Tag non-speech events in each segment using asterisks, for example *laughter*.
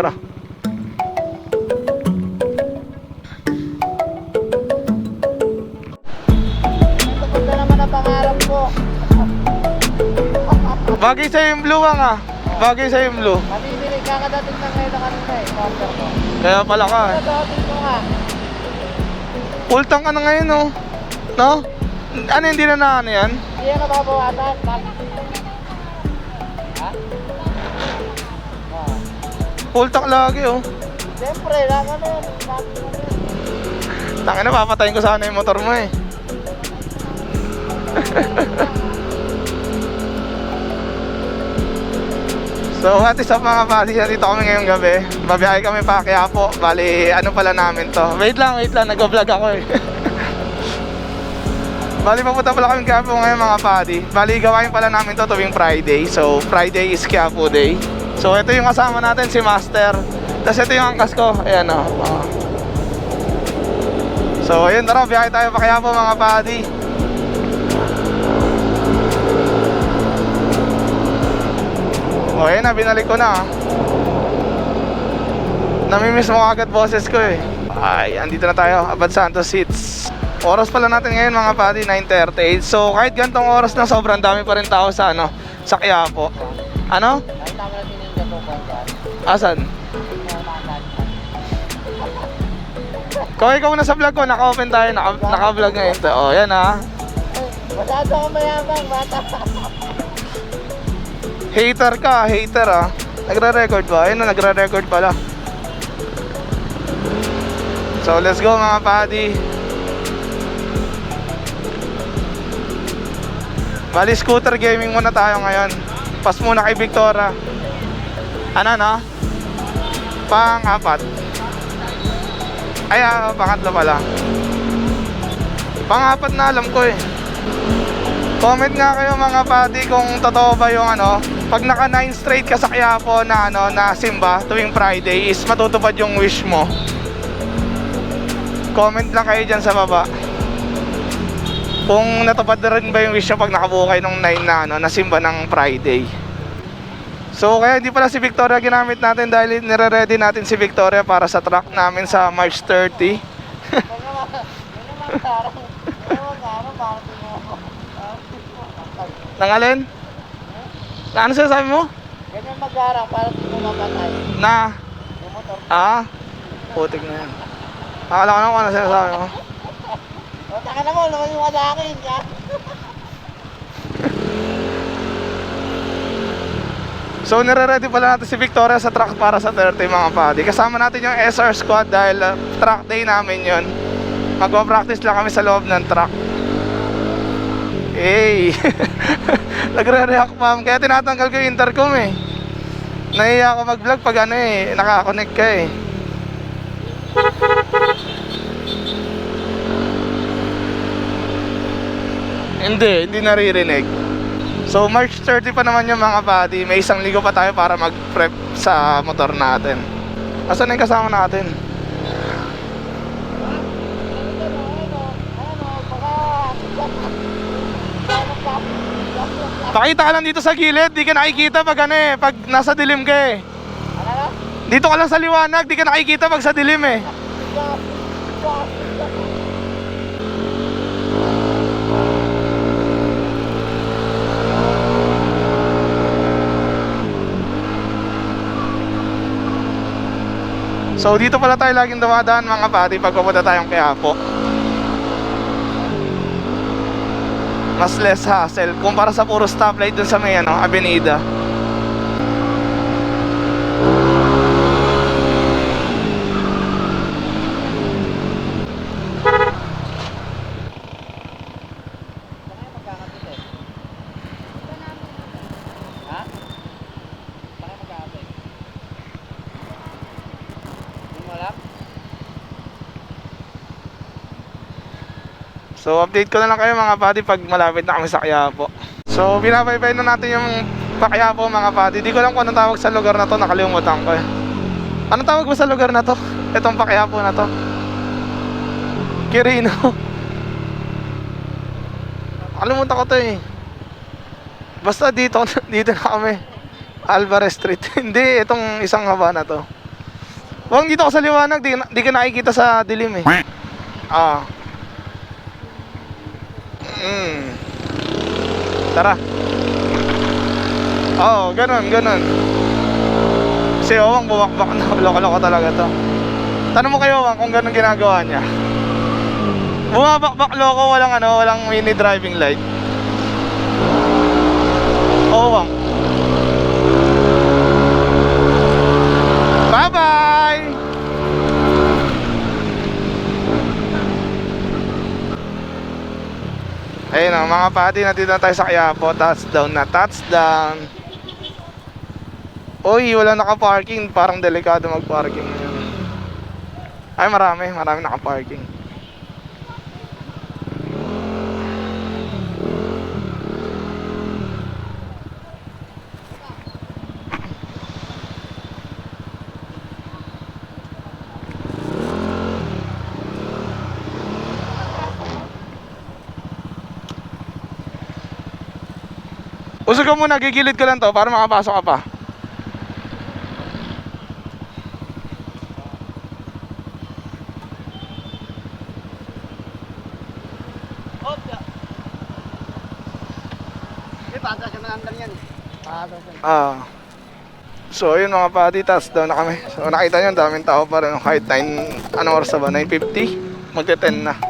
tara. Tapos na naman ang pangarap ko. Bagay sa'yo yung blue ang ah. Bagay sa'yo yung blue. Mamimili kakadating na ngayon ng kanina eh. Counter ko. Kaya pala ka eh. Kakadating ko nga. Full tank ka na ngayon oh. No? Ano hindi na na ano yan? Hindi yan nababawasan. Ha? Full tank lagi oh. Siyempre, lang ano mo yun. Tangin na, papatayin ko sana yung motor mo eh. so, what is up mga pali? Dito kami ngayong gabi. Babiyahe kami pa kaya po. Bali, ano pala namin to? Wait lang, wait lang. Nag-vlog ako eh. *laughs* Bali, papunta pala kami Quiapo ngayon mga padi. Bali, gawain pala namin to tuwing Friday. So, Friday is Quiapo Day. So, ito yung kasama natin, si Master. Tapos ito yung angkas ko. Ayan o. Oh. So, ayun, tara, biyahe tayo pa kaya po mga padi. O, ayun na, binalik ko na. ah. Namimiss mo agad boses ko eh. Ay, andito na tayo, Abad Santos Seats. Oras pala natin ngayon mga padi, 9.38. So, kahit gantong oras na sobrang dami pa rin tao sa ano, sa Quiapo. Ano? Asan? Kung ikaw na sa vlog ko, naka-open tayo, naka- naka-vlog ngayon to. O, yan ah. Masyado akong mayabang, bata. Hater ka, hater ah. Nagre-record ba? Ayun na, nagre-record pala. So, let's go mga padi. Bali, scooter gaming muna tayo ngayon. Pas muna kay Victoria. Ano, no? Pang-apat. Ay, ah, pangatlo pala. Pang-apat na alam ko eh. Comment nga kayo mga padi kung totoo ba yung ano, pag naka 9 straight ka sa Quiapo na ano, na simba tuwing Friday is matutupad yung wish mo. Comment lang kayo dyan sa baba. Kung natupad na rin ba yung wish nyo pag nakabuo kayo ng 9 na ano, na simba ng Friday. So kaya hindi pala si Victoria ginamit natin dahil nire-ready natin si Victoria para sa track namin sa March 30. Ano naman, ano naman, parang, ano naman, parang, parang, Nang alin? Na ano sinasabi mo? Ganyan mag-arang para di mo mapatay. Na Yung motor. Ah, putik na yan. Akala ko na kung ano sinasabi mo. Taka na mo, naman yung sa akin, So nire-ready pala natin si Victoria sa track para sa 30 mga padi. Kasama natin yung SR squad dahil uh, track day namin yon. Magpa-practice lang kami sa loob ng truck. Hey! *laughs* Nagre-react ma'am. Kaya tinatanggal ko yung intercom eh. Nahiya ako mag-vlog pag ano eh, nakakonect ka eh. Hindi, hindi naririnig. So March 30 pa naman yung mga buddy. May isang ligo pa tayo para mag-prep sa motor natin. Asan na yung kasama natin? Pakita ka lang dito sa gilid, di ka nakikita pag ano eh, pag nasa dilim ka eh. Dito ka lang sa liwanag, di ka nakikita pag sa dilim eh. So dito pala tayo laging dumadaan mga pati pag pupunta tayong Quiapo. Mas less hassle kumpara sa puro stoplight dun sa may ano, avenida. So update ko na lang kayo mga pati pag malapit na kami sa Quiapo. So binabaybay na natin yung Quiapo mga pati. Di ko alam kung anong tawag sa lugar na to, nakalimutan ko eh. Anong tawag ba sa lugar na to? Itong Quiapo na to. Quirino. *laughs* Nakalimutan ko to eh. Basta dito, *laughs* dito na kami. Alvarez Street. *laughs* Hindi, itong isang haba na to. Wang dito ka sa liwanag, di, di ka nakikita sa dilim eh. Ah. Mm. Tara. Oh, ganun, ganun. Si Owang bumakbak na. *laughs* Loko-loko talaga to. Tanong mo kay Owang kung ganun ginagawa niya. Bumabakbak loko, walang ano, walang mini driving light. Owang. Bye-bye! Ayun ang mga pati, nandito na tayo sa Quiapo. Touchdown na touchdown. Uy, wala naka-parking. Parang delikado mag-parking ngayon. Ay, marami. Marami naka-parking. Usog ka muna, gigilid ko lang to para makapasok ka pa. Ah. So, ayun mga pati, touchdown na kami. So, nakita nyo, daming tao pa rin. Kahit 9, anong oras ba? 9.50? Magte-10 na.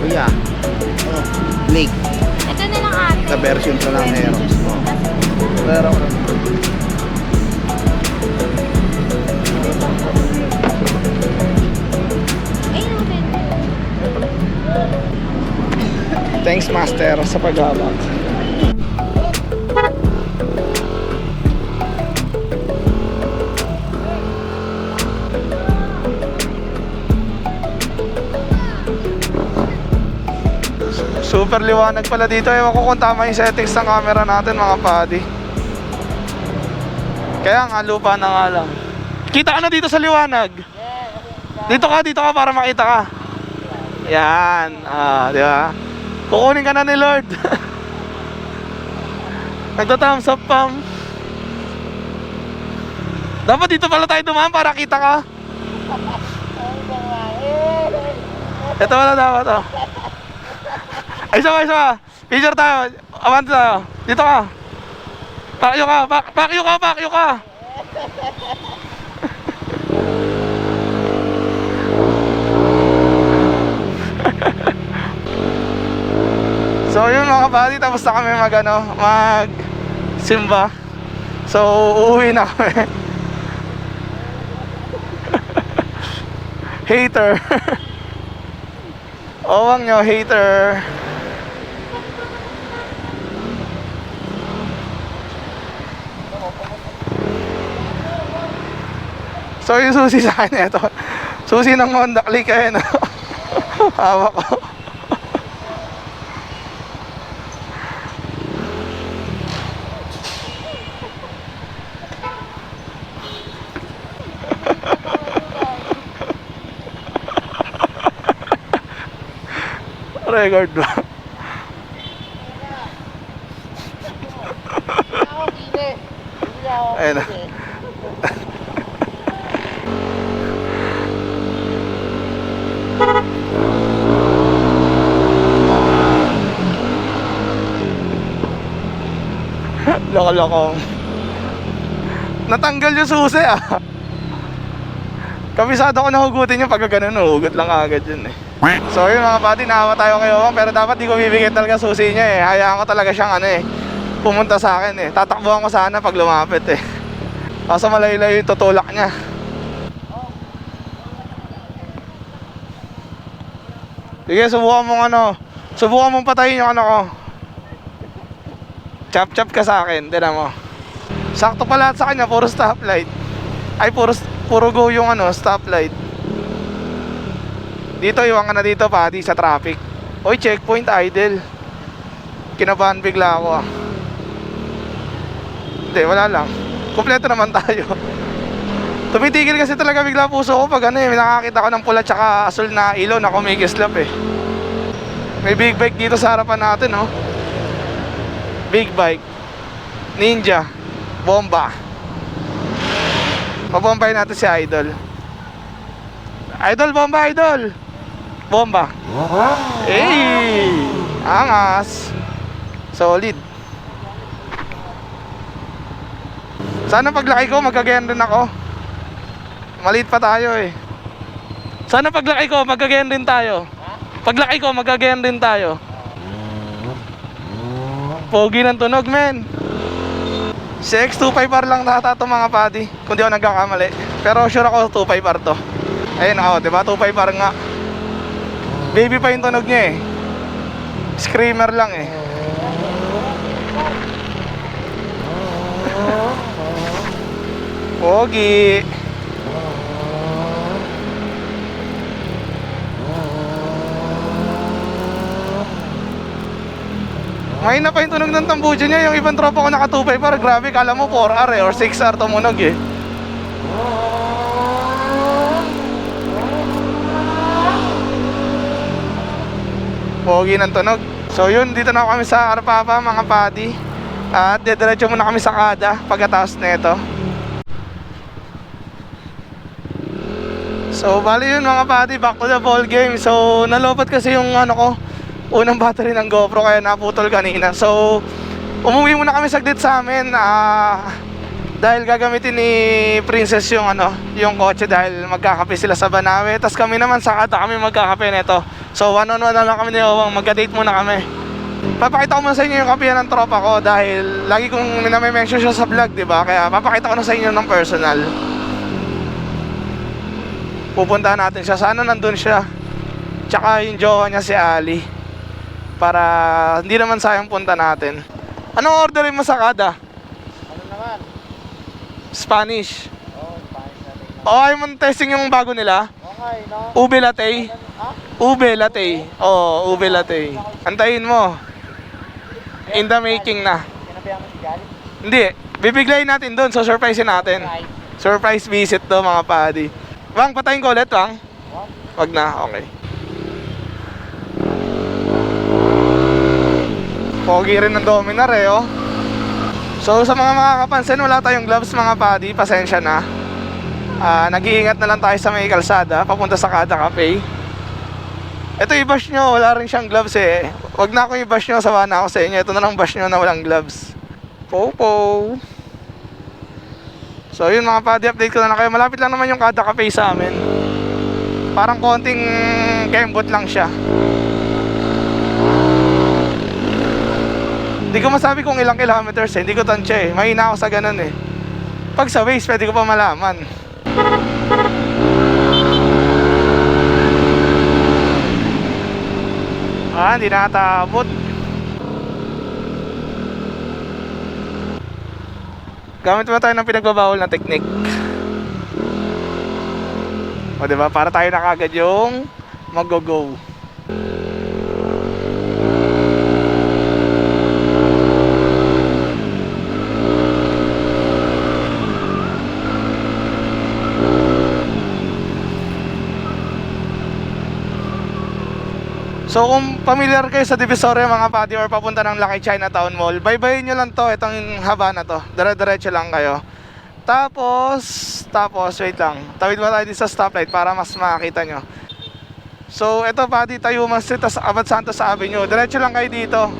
Motor, yeah. Oh, Lake. Ito na lang ate. Na version ko lang Aero. Oh. Pero, thanks master sa paghawak. Super liwanag pala dito. Ewan ko kung tama yung settings ng camera natin mga buddy. Kaya nga lupa na nga lang. Kita ka na dito sa liwanag. Dito ka, dito ka para makita ka. Yan. Ah, di ba? Kukunin ka na ni Lord. *laughs* Nagta-thumbs up pam. Dapat dito pala tayo dumaan para kita ka. Ito wala dapat oh. Ay, isa pa. Picture tayo. Abante tayo. Dito ka. Pakyo ka. Pak pakyo ka, pakyo ka. *laughs* So yun mga buddy, tapos na kami mag ano, mag simba. So uuwi na kami. *laughs* hater. *laughs* Owang nyo, hater. So yung susi sa akin ito. Susi ng Honda Click eh, no? *laughs* Hawak ko. *laughs* Record ba? Ayun na. *laughs* Loko-loko. Natanggal yung susi ah. Kabisado ko nahugutin yung pagka ganun, hugot lang agad yun eh. So yun mga buddy, naawa tayo kay Owang pero dapat di ko bibigyan talaga susi niya eh. Hayaan ko talaga siyang ano eh, pumunta sa akin eh. Tatakbuhan ko sana pag lumapit eh. Kaso malayo-layo yung tutulak niya. Sige, subukan mong ano, subukan mong patayin yung ano ko. Chop-chop ka sa akin, tinan mo. Sakto pa lahat sa kanya, puro stoplight. Ay, puro, puro go yung ano, stoplight. Dito, iwan ka na dito, pati sa traffic. Oy, checkpoint idle. Kinabahan bigla ako ah. Hindi, wala lang. Kompleto naman *laughs* tayo. Tumitigil kasi talaga bigla puso ko pag ano eh, nakakita ko ng pula tsaka asul na ilaw na kumikislap eh. May big bike dito sa harapan natin, oh. Big bike. Ninja. Bomba. Pabombay natin si Idol. Idol, bomba, Idol! Bomba. Hey! Angas. Solid. Sana paglaki ko, magkagayan din ako. Maliit pa tayo eh. Sana paglaki ko, magkagayan din tayo. Paglaki ko, magkagayan din tayo. Pogi ng tunog, men. Si X25R lang nata to mga padi. Kung di ako nagkakamali. Pero sure ako 25R to. Ayun ako, di ba? 25R nga. Baby pa yung tunog niya eh. Screamer lang eh. Pogi. Ngayon na pa yung tunog ng tambujo niya, yung ibang tropa ko nakatupay para grabe, kala mo 4R eh, or 6R tumunog eh. Pogi ng tunog. So yun, dito na kami sa Arpapa mga padi. At dediretso muna kami sa kada pagkatapos nito. So bali yun mga padi, back to the ball game. So nalobat kasi yung ano ko, unang battery ng GoPro kaya naputol kanina. So umuwi muna kami saglit sa amin. ah dahil gagamitin ni Princess yung ano, yung kotse dahil magkakape sila sa Banawe. Tapos kami naman sa kada kami magkakape nito. So one on one na lang kami ni Owang, magka-date muna kami. Papakita ko muna sa inyo yung kapihan ng tropa ko dahil lagi kong miname-mention siya sa vlog, di ba? Kaya papakita ko na sa inyo ng personal. Pupuntahan natin siya. Sana nandun siya. Tsaka yung jowa niya si Ali. Para hindi naman sayang punta natin. Anong orderin mo sa kada? Ano naman? Spanish. Oh, paano natin. Oh, ay mo testing yung bago nila? Okay, no? Ube latte. Ha? Ube latte. Oh, ube latte. Antayin mo. In the making na. Sinabihan mo si Jolly? Hindi. Bibiglayin natin doon. So, surprisein natin. Surprise visit to mga padi. Wang, patayin ko ulit, Wang. Wag na, okay. Pogi rin ng Dominar eh, oh. So sa mga makakapansin, wala tayong gloves mga padi, pasensya na. Ah, nag-iingat na lang tayo sa may kalsada, papunta sa Kada Cafe. Ito i-bash nyo, wala rin siyang gloves eh. Wag na akong i-bash nyo, sawa na ako sa inyo. Ito na lang bash nyo na walang gloves. Popo. So yun mga padi, update ko na lang kayo. Malapit lang naman yung Kada Cafe sa amin. Parang konting kembot lang siya. Hindi ko masabi kung ilang kilometers eh. Hindi ko tansya eh. Mahina ako sa ganun eh. Pag sa Waze, pwede ko pa malaman. Ah, hindi nakatabot. Gamit mo tayo ng pinagbabawal na teknik. O diba? Para tayo na kagad yung mag-go-go. So kung familiar kayo sa Divisoria mga pati or papunta ng Lucky Chinatown Mall, baybayin nyo lang to, itong haba na to. Dire-diretso lang kayo. Tapos, tapos, wait lang. Tawid ba tayo sa stoplight para mas makakita nyo. So, ito pati Tayuman Street, tas Abad Santos Avenue. Diretso lang kayo dito.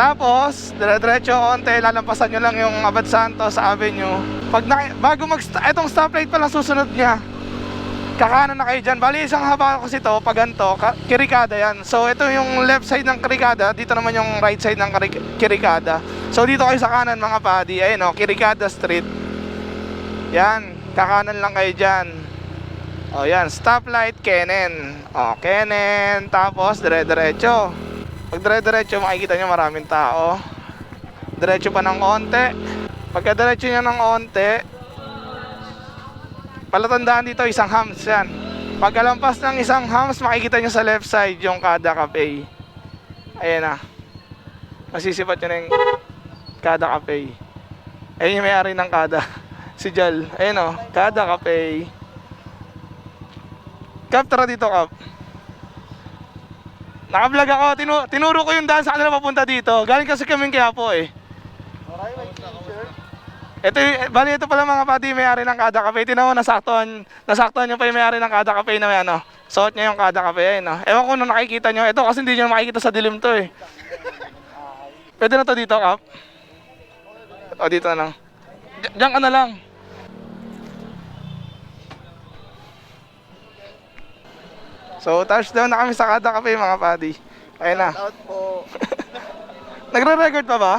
Tapos, dire-diretso konti, lalampasan nyo lang yung Abad Santos Avenue. Pag na, bago mag etong stoplight pa lang susunod niya. Kakanan na kayo dyan. Bali, isang haba kasi to, pag ganito, ka- kirikada yan. So, ito yung left side ng kirikada, dito naman yung right side ng kiri- kirikada. So, dito kayo sa kanan, mga padi. Ayun, oh, Kirikada Street. Yan, kakanan lang kayo dyan. O, yan, stoplight, Kenen. O, Kenen, tapos, dire-diretso. Pag dire-diretso, makikita nyo maraming tao. Diretso pa ng konti. Pagka diretso nyo ng konti, palatandaan dito isang hams yan. Pagkalampas ng isang hams, makikita nyo sa left side yung Kada Cafe. Ayan na. Masisipat nyo na yung Kada Cafe. Ayun yung may-ari ng Kada. *laughs* Si Jal. Ayun o, Kada Cafe. Kap, tara dito, Kap. Nakablog ako. Tinu- tinuro ko yung daan sa kanila papunta dito. Galing kasi kaming kaya po eh. Ito, y- bali ito pala mga padi may-ari ng Kada Cafe. Tinan mo, nasaktuhan, nasaktuhan yung pa yung may-ari ng Kada Cafe na may ano. Suot niya yung Kada Cafe, ayun no. Ewan ko nung nakikita nyo. Ito kasi hindi nyo makikita sa dilim to eh. Pwede na to dito, Kap? O, dito na lang. Diyan ka na lang. So, touchdown na kami sa Kada Cafe mga padi. Ayun na. Out po. *laughs* Nagre-record pa ba?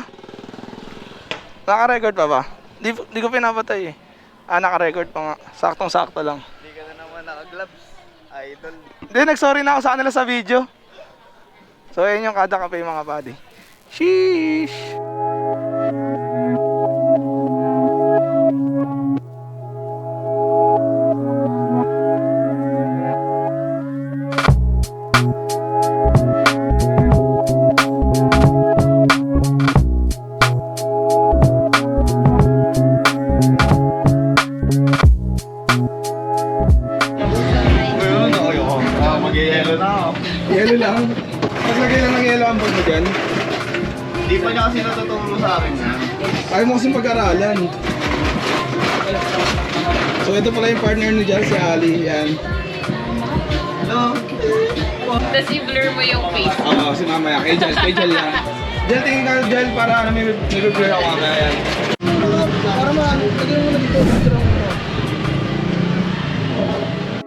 Naka-record pa ba? Di, di ko pinapatay eh. Ah, naka-record pa nga. Saktong-sakto lang. Hindi ka na naman naka-gloves. Idol. Hindi, nag-sorry na ako sa kanila sa video. So, ayun yung kada kape mga buddy. Sheesh! So, ito pala yung partner ni Jal, si Ali. Yan. Hello? Tapos i-blur mo yung face. Oo, si mamaya. Kay Jal, kay Jal lang. Jal, tingin ka Jal para ano, may may ako mamaya yan. Para ma, lagyan mo na dito.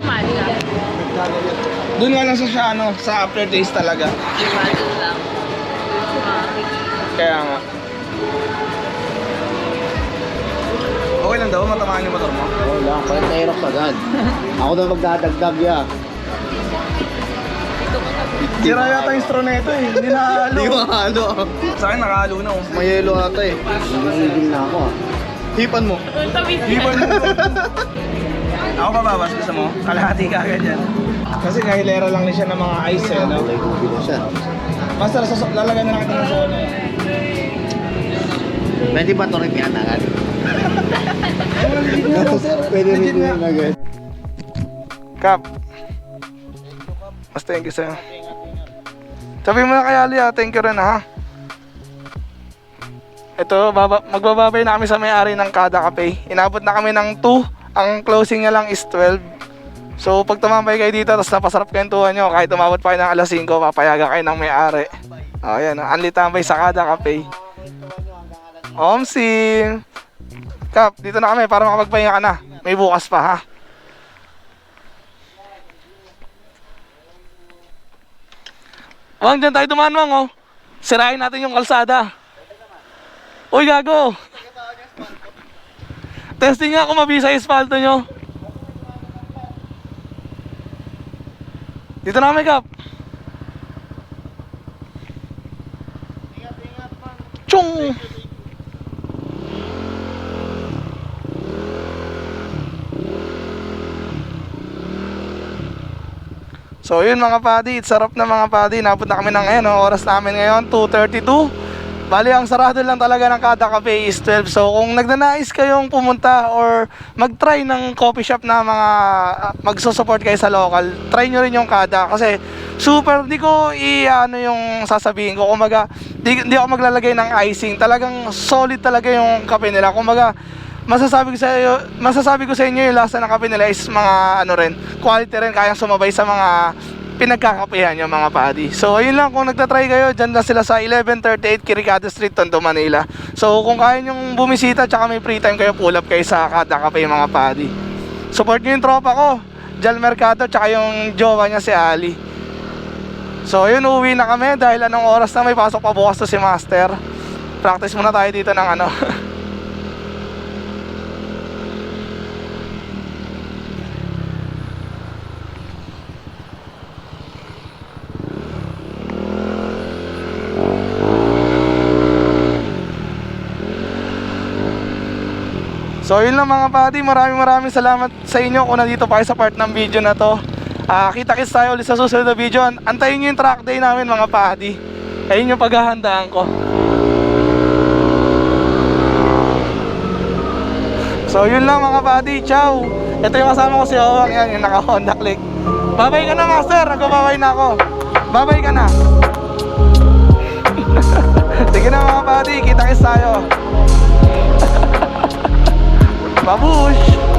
Mali. Doon nga lang sa siya, ano, sa aftertaste talaga. Imagine lang. Kaya nga. Okay lang daw, matamaan yung motor mo. Oo lang, parang nahirap agad. *laughs* Ako na magdadagdag ya. Sira yata yung straw na ito eh, hindi nakahalo. Hindi *laughs* ko halo. Sa akin nakahalo na oh. May yelo ata eh. Hindi na ako ah. Hipan mo. Iban mo Ako pa babas, gusto mo? Kalahati ka agad yan. Kasi kahilera lang na siya ng mga ice eh, no? May na siya. Basta lalagyan na lang kita ng soda. Pwede ba ito rin yan agad? Pwede rin yan agad. Kap. Mas thank you sa'yo. Sabi mo na kay Ali ah, thank you rin ha. Ito, baba, magbababay na kami sa may-ari ng Kada Cafe. Inabot na kami ng 2. Ang closing niya lang is 12. So, pag tumambay kayo dito, tapos napasarap kwentuhan nyo, kahit umabot pa kayo ng alas 5, papayagan kayo ng may-ari. O, yan. ah, Anli tambay sa Kada Cafe. Omsim! Kap, dito na kami para makapagpahinga ka na. May bukas pa ha. Wang, dyan tayo dumaan, Wang, oh. Sirain natin yung kalsada. Uy, gago. Testing nga kung mabisa yung espalto nyo. Dito na kami, Kap. Chung! So yun mga padi, sarap na mga padi. Napot na kami ng ngayon, oh. oras namin ngayon, 2.32. Bali, ang sarado lang talaga ng kada cafe is 12. So kung nagnanais kayong pumunta or mag-try ng coffee shop na mga uh, magsusupport kayo sa local, try nyo rin yung kada. Kasi super, di ko i-ano yung sasabihin ko. Kumaga, di, di ako maglalagay ng icing. Talagang solid talaga yung kape nila. Kumaga, masasabi ko sa iyo, masasabi ko sa inyo yung lasa ng kape nila is mga ano rin, quality rin kayang sumabay sa mga pinagkakapihan yung mga padi. So, ayun lang, kung nagtatry kayo, dyan lang sila sa 1138 Kirikado Street, Tondo, Manila. So, kung kaya nyong bumisita, tsaka may free time kayo, pull up kayo sa Kada Cafe, mga padi. Support nyo yung tropa ko, Jal Mercado, tsaka yung jowa niya si Ali. So, yun, uwi na kami dahil anong oras na may pasok pa bukas to si Master. Practice muna tayo dito ng ano. *laughs* So yun lang mga buddy, maraming maraming salamat sa inyo kung nandito pa kayo sa part ng video na to. Ah, kita-kits tayo ulit sa susunod na video. Antayin nyo yung track day namin mga buddy. Ayun yung paghahandaan ko. So yun lang mga buddy, ciao! Ito yung kasama ko si Owen, yan yung naka Honda Click. Babay ka na master, nagbababay na ako. Babay ka na. *laughs* Sige na mga buddy, kita-kits tayo. Vamos!